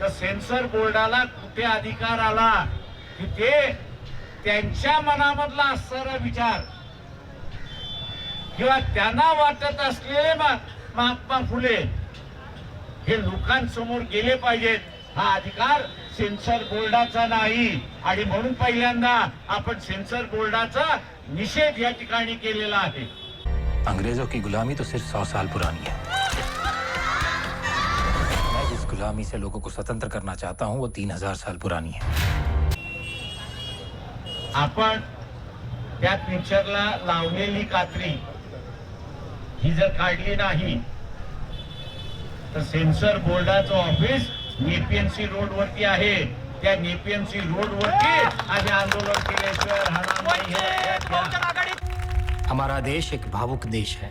तर सेन्सर बोर्डाला कुठे अधिकार आला? की ते त्यांच्या मनामधला असणारा विचार. किंवा त्यांना वाटत असलेले महात्मा फुले हे लोकांसमोर गेले पाहिजेत. हा अधिकार सेन्सर बोर्डाचा नाही. आणि म्हणून पहिल्यांदा आपण सेन्सर बोर्डाचा निषेध या ठिकाणी केलेला आहे. अंग्रेजों की गुलामी तो सिर्फ सौ साल पुरानी है। गुलामी से लोगों को स्वतंत्र करना चाहता हूँ वो तीन हज़ार साल पुरानी है। आपण त्या पिक्चरला लावलेली कात्री ही जर काढली नाही तर सेन्सर बोर्डाचं ऑफ़िस नेपीएनसी रोड वरती आहे. त्या नेपीएनसी रोड वरती आम्ही आंदोलन केल्याशिवाय राहणार नाही हे लक्षात घ्या. हमारा देश एक भावुक देश है।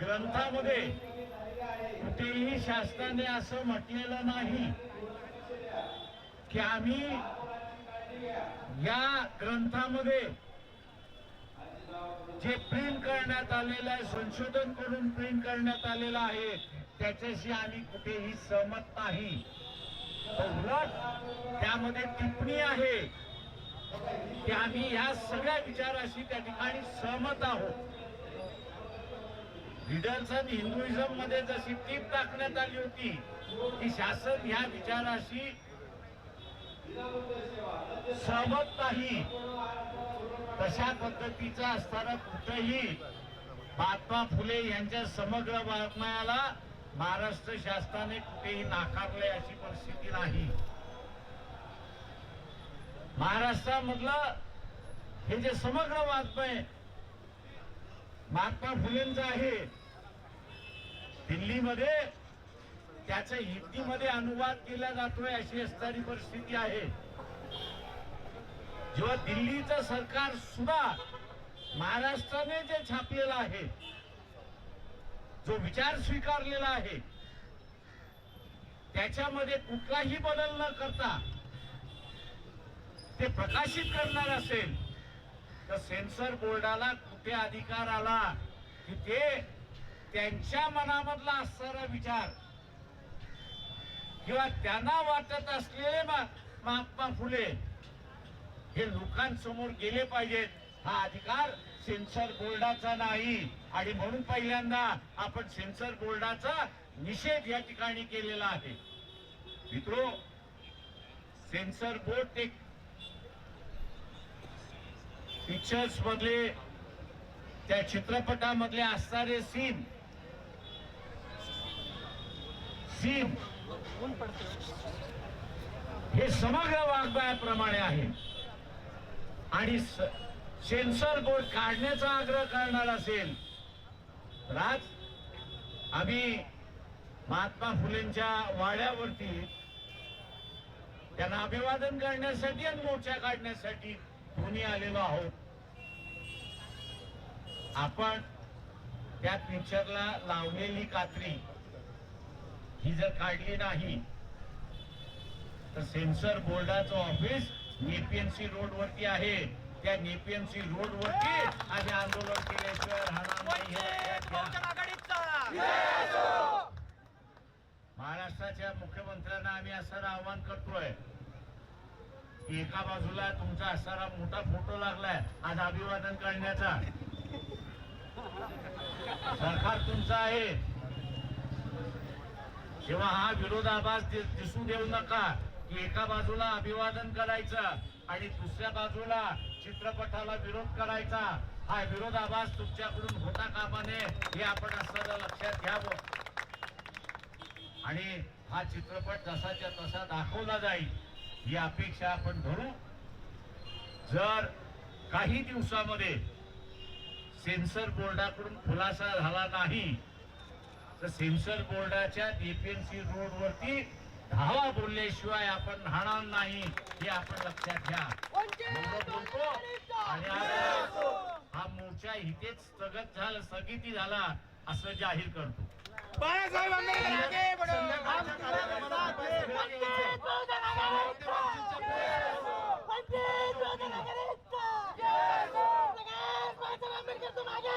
ग्रंथामध्ये कुठेही शासनाने असं म्हटलेलं नाही की आम्ही या ग्रंथामध्ये जे प्रिंट करण्यात आलेलं आहे संशोधन करून प्रिंट करण्यात आलेलं आहे त्याच्याशी आम्ही कुठेही सहमत नाही. उलट त्यामध्ये टिप्पणी आहे की आम्ही या सगळ्या विचाराशी त्या ठिकाणी सहमत आहोत. लिडर्स हिंदुइझममध्ये जशी टीप टाकण्यात आली होती की शासन ह्या विचाराशी सहमत नाही तशा पद्धतीचा असताना कुठेही महात्मा फुले यांच्या समग्र वाङ्मयाला महाराष्ट्र शासनाने कुठेही नाकारले अशी परिस्थिती नाही. महाराष्ट्रामधलं हे जे समग्र वाङ्मय महात्मा फुलेंचं आहे दिल्लीमध्ये त्याचा हिंदीमध्ये अनुवाद केला जातोय अशी असणारी परिस्थिती आहे. जेव्हा दिल्लीचं सरकार सुद्धा महाराष्ट्राने जे छापलेलं आहे जो विचार स्वीकारलेला आहे त्याच्यामध्ये कुठलाही बदल न करता ते प्रकाशित करणार असेल तर सेन्सर बोर्डाला कुठे अधिकार आला की ते त्यांच्या मनामधला असणारा विचार किंवा त्यांना वाटत असलेले महात्मा फुले हे लोकांसमोर गेले पाहिजेत. हा अधिकार सेन्सर बोर्डाचा नाही. आणि म्हणून पहिल्यांदा आपण सेन्सर बोर्डाचा निषेध या ठिकाणी केलेला आहे. मित्रो सेन्सर बोर्ड ते पिक्चर्स मधले त्या चित्रपटामधले असणारे सीन सीन हे समग्र वाग्मयाप्रमाणे आहे. आणि सेन्सर बोर्ड काढण्याचा आग्रह करणार असेल तर आज आम्ही महात्मा फुलेंच्या वाड्यावरती त्यांना अभिवादन करण्यासाठी आणि मोर्चा काढण्यासाठी दोन्ही आलेलो आहोत? आपण त्या पिक्चरला लावलेली कात्री ही जर काढली नाही तर सेन्सर बोर्डाचं ऑफिस नेपीएमसी रोड वरती आहे. त्या नेपीएमसी रोड वरती आम्ही आंदोलन केल्याशिवाय महाराष्ट्राच्या मुख्यमंत्र्यांना आम्ही असं आवाहन करतोय की एका बाजूला तुमचा असणारा मोठा फोटो लागलाय. आज अभिवादन करण्याचा. सरकार तुमचं आहे. तेव्हा हा विरोधाभास दिसू देऊ नका की एका बाजूला अभिवादन करायचं आणि दुसऱ्या बाजूला चित्रपटाला विरोध करायचा हा विरोधाभास तुमच्याकडून होता कामा नये हे आपण असताना लक्षात घ्यावं. आणि हा चित्रपट जसाच्या तसा दाखवला जाईल ही अपेक्षा आपण धरू. जर काही दिवसामध्ये सेन्सर बोर्डाकडून खुलासा झाला नाही. तर सेन्सर बोर्डाच्या एपीएमसी रोड वरती धावा बोलल्याशिवाय आपण राहणार नाही हे आपण लक्षात घ्या. बोलतो आणि हा मोर्चा इथेच स्थगत झाला स्थगिती झाला असं जाहीर करतो. बाळासाहेब